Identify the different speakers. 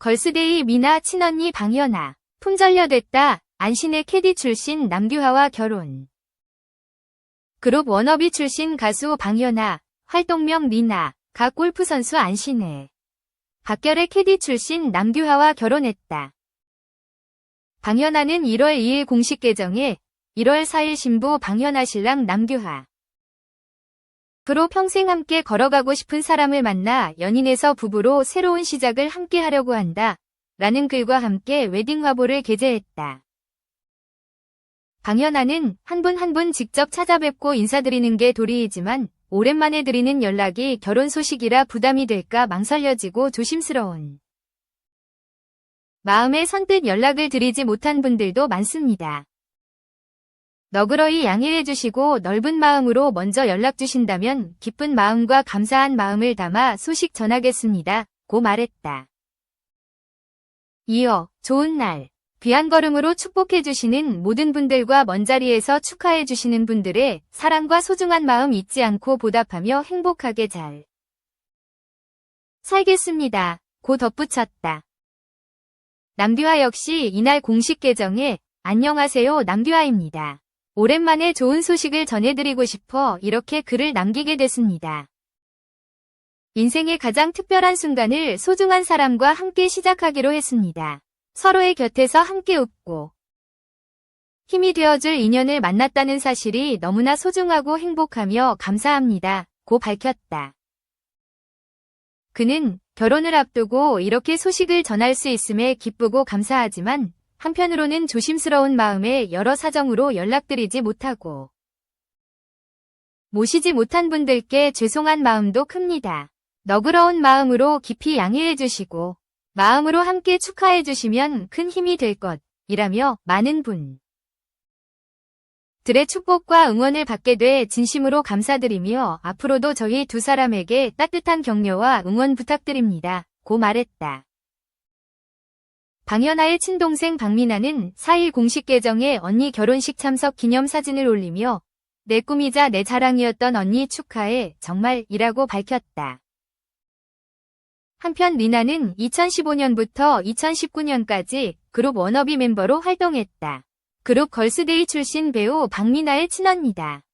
Speaker 1: 걸스데이 미나 친언니 방현아. 품절녀됐다. 안신의 캐디 출신 남규하와 결혼. 그룹 워너비 출신 가수 방현아. 활동명 리나. 각 골프 선수 안신혜. 박결의 캐디 출신 남규하와 결혼했다. 방현아는 1월 2일 공식 계정에 1월 4일 신부 방현아 신랑 남규하. 앞으로 평생 함께 걸어가고 싶은 사람을 만나 연인에서 부부로 새로운 시작을 함께 하려고 한다. 라는 글과 함께 웨딩 화보를 게재했다. 방현아는 한 분 한 분 직접 찾아뵙고 인사드리는 게 도리이지만 오랜만에 드리는 연락이 결혼 소식이라 부담이 될까 망설여지고 조심스러운 마음에 선뜻 연락을 드리지 못한 분들도 많습니다. 너그러이 양해해 주시고 넓은 마음으로 먼저 연락 주신다면 기쁜 마음과 감사한 마음을 담아 소식 전하겠습니다. 고 말했다. 이어 좋은 날, 귀한 걸음으로 축복해 주시는 모든 분들과 먼 자리에서 축하해 주시는 분들의 사랑과 소중한 마음 잊지 않고 보답하며 행복하게 잘 살겠습니다. 고 덧붙였다. 남규하 역시 이날 공식 계정에 안녕하세요 남규하입니다. 오랜만에 좋은 소식을 전해드리고 싶어 이렇게 글을 남기게 됐습니다. 인생의 가장 특별한 순간을 소중한 사람과 함께 시작하기로 했습니다. 서로의 곁에서 함께 웃고 힘이 되어줄 인연을 만났다는 사실이 너무나 소중하고 행복하며 감사합니다. 고 밝혔다. 그는 결혼을 앞두고 이렇게 소식을 전할 수 있음에 기쁘고 감사하지만 한편으로는 조심스러운 마음에 여러 사정으로 연락드리지 못하고 모시지 못한 분들께 죄송한 마음도 큽니다. 너그러운 마음으로 깊이 양해해 주시고 마음으로 함께 축하해 주시면 큰 힘이 될 것이라며 많은 분 들의 축복과 응원을 받게 돼 진심으로 감사드리며 앞으로도 저희 두 사람에게 따뜻한 격려와 응원 부탁드립니다. 고 말했다. 방현아의 친동생 박민아는 4일 공식 계정에 언니 결혼식 참석 기념 사진을 올리며 내 꿈이자 내 자랑이었던 언니 축하해 정말이라고 밝혔다. 한편 리나는 2015년부터 2019년까지 그룹 워너비 멤버로 활동했다. 그룹 걸스데이 출신 배우 박민아의 친언니다.